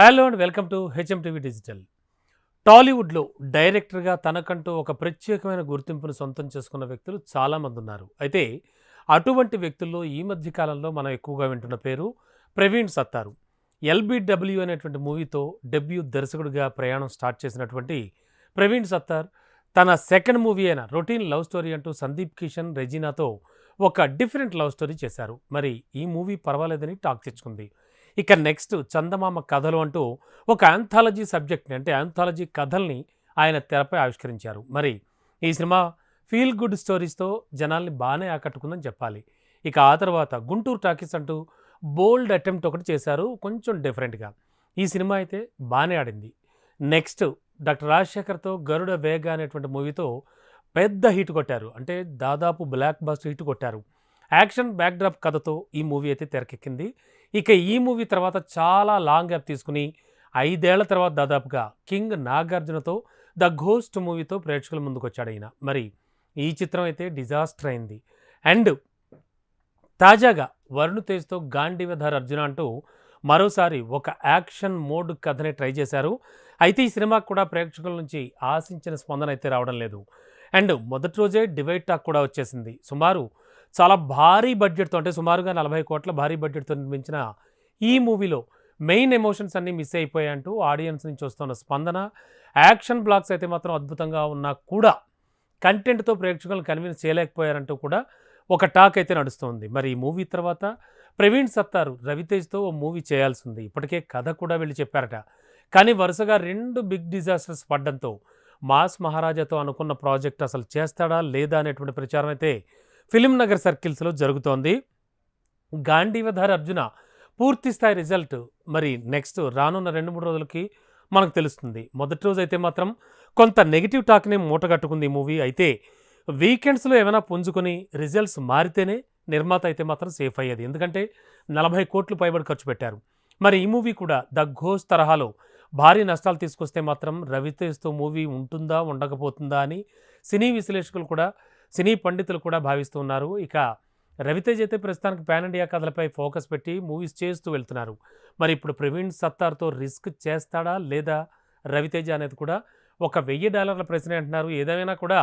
Hello and welcome to HM TV digital. టాలీవుడ్లో డైరెక్టర్గా తనకంటూ ఒక ప్రత్యేకమైన గుర్తింపును సొంతం చేసుకున్న వ్యక్తులు చాలామంది ఉన్నారు. అయితే అటువంటి వ్యక్తుల్లో ఈ మధ్య కాలంలో మనం ఎక్కువగా వింటున్న పేరు ప్రవీణ్ సత్తారు. ఎల్బిడబ్ల్యూ అనేటువంటి మూవీతో డెబ్యూ దర్శకుడిగా ప్రయాణం స్టార్ట్ చేసినటువంటి ప్రవీణ్ సత్తార్ తన సెకండ్ మూవీ అయిన రొటీన్ లవ్ స్టోరీ అంటూ సందీప్ కిషన్ రెజీనాతో ఒక డిఫరెంట్ లవ్ స్టోరీ చేశారు. మరి ఈ మూవీ పర్వాలేదని టాక్ తెచ్చుకుంది. ఇక నెక్స్ట్ చందమామ కథలు అంటూ ఒక ఆంథాలజీ సబ్జెక్ట్ని అంటే ఆంథాలజీ కథల్ని ఆయన తెరపై ఆవిష్కరించారు. మరి ఈ సినిమా ఫీల్ గుడ్ స్టోరీస్తో జనాల్ని బాగానే ఆకట్టుకుందని చెప్పాలి. ఇక ఆ తర్వాత గుంటూరు టాకీస్ అంటూ బోల్డ్ అటెంప్ట్ ఒకటి చేశారు కొంచెం డిఫరెంట్గా ఈ సినిమా అయితే బాగానే ఆడింది. నెక్స్ట్ డాక్టర్ రాజశేఖర్తో గరుడ వేగ అనేటువంటి మూవీతో పెద్ద హిట్ కొట్టారు. అంటే దాదాపు బ్లాక్ బస్ట్ హిట్ కొట్టారు. యాక్షన్ బ్యాక్డ్రాప్ కథతో ఈ మూవీ అయితే తెరకెక్కింది. ఇక ఈ మూవీ తర్వాత చాలా లాంగ్ గ్యాప్ తీసుకుని ఐదేళ్ళ తర్వాత దాదాపుగా కింగ్ నాగార్జునతో ద ఘోస్ట్ మూవీతో ప్రేక్షకుల ముందుకు వచ్చాడు ఆయన మరి ఈ చిత్రం అయితే డిజాస్టర్ అయింది. అండ్ తాజాగా వరుణ్ తేజ్తో గాంధీవధార్ అర్జున అంటూ మరోసారి ఒక యాక్షన్ మోడ్ కథని ట్రై చేశారు. అయితే ఈ సినిమాకు కూడా ప్రేక్షకుల నుంచి ఆశించిన స్పందన అయితే రావడం లేదు. అండ్ మొదటి రోజే డివైడ్ టాక్ కూడా వచ్చేసింది. సుమారు చాలా భారీ బడ్జెట్తో అంటే సుమారుగా నలభై కోట్ల భారీ బడ్జెట్తో నిర్మించిన ఈ మూవీలో మెయిన్ ఎమోషన్స్ అన్నీ మిస్ అయిపోయాయంటూ ఆడియన్స్ నుంచి వస్తున్న స్పందన యాక్షన్ బ్లాక్స్ అయితే మాత్రం అద్భుతంగా ఉన్నా కూడా కంటెంట్తో ప్రేక్షకులను కన్విన్స్ చేయలేకపోయారంటూ కూడా ఒక టాక్ అయితే నడుస్తుంది. మరి ఈ మూవీ తర్వాత ప్రవీణ్ సత్తారు రవితేజ్తో ఓ మూవీ చేయాల్సి ఉంది ఇప్పటికే కథ కూడా వెళ్ళి చెప్పారట. కానీ వరుసగా రెండు బిగ్ డిజాస్టర్స్ పడ్డంతో మాస్ మహారాజాతో అనుకున్న ప్రాజెక్ట్ అసలు చేస్తాడా లేదా అనేటువంటి ప్రచారం అయితే ఫిలిం నగర్ సర్కిల్స్లో జరుగుతోంది. గాంధీవధారి అర్జున పూర్తి స్థాయి రిజల్ట్ మరి నెక్స్ట్ రానున్న రెండు మూడు రోజులకి మనకు తెలుస్తుంది. మొదటి రోజు అయితే మాత్రం కొంత నెగిటివ్ టాక్ని మూటగట్టుకుంది ఈ మూవీ. అయితే వీకెండ్స్లో ఏమైనా పుంజుకొని రిజల్ట్స్ మారితేనే నిర్మాత అయితే మాత్రం సేఫ్ అయ్యేది. ఎందుకంటే నలభై కోట్లు పైబడి ఖర్చు పెట్టారు. మరి ఈ మూవీ కూడా ద ఘోష్ తరహాలో భారీ నష్టాలు తీసుకొస్తే మాత్రం రవితేజ్తో మూవీ ఉంటుందా ఉండకపోతుందా అని సినీ విశ్లేషకులు కూడా సినీ పండితులు కూడా భావిస్తున్నారు ఇక రవితేజ్ అయితే ప్రస్తుతానికి పాన్ ఇండియా కథలపై ఫోకస్ పెట్టి మూవీస్ చేస్తూ వెళ్తున్నారు. మరి ఇప్పుడు ప్రవీణ్ సత్తార్తో రిస్క్ చేస్తాడా లేదా రవితేజ అనేది కూడా ఒక వెయ్యి డాలర్ల ప్రశ్న అంటున్నారు. ఏదైనా కూడా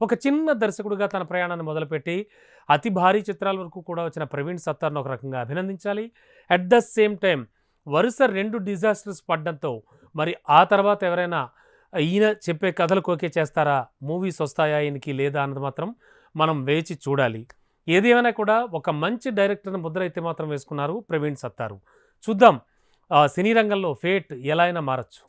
ఒక చిన్న దర్శకుడిగా తన ప్రయాణాన్ని మొదలుపెట్టి అతి భారీ చిత్రాల వరకు కూడా వచ్చిన ప్రవీణ్ సత్తార్ను ఒక రకంగా అభినందించాలి. అట్ ద సేమ్ టైం వరుస రెండు డిజాస్టర్స్ పడ్డంతో మరి ఆ తర్వాత ఎవరైనా ఈయన చెప్పే కథలు కోకే చేస్తారా? మూవీస్ వస్తాయా ఈయనకి లేదా అన్నది మాత్రం మనం వేచి చూడాలి. ఏదేమైనా కూడా ఒక మంచి డైరెక్టర్ని ముద్ర అయితే మాత్రం వేసుకున్నారు ప్రవీణ్ సత్తారు. చూద్దాం. సినీ రంగంలో ఫేట్ ఎలా అయినా మారచ్చు.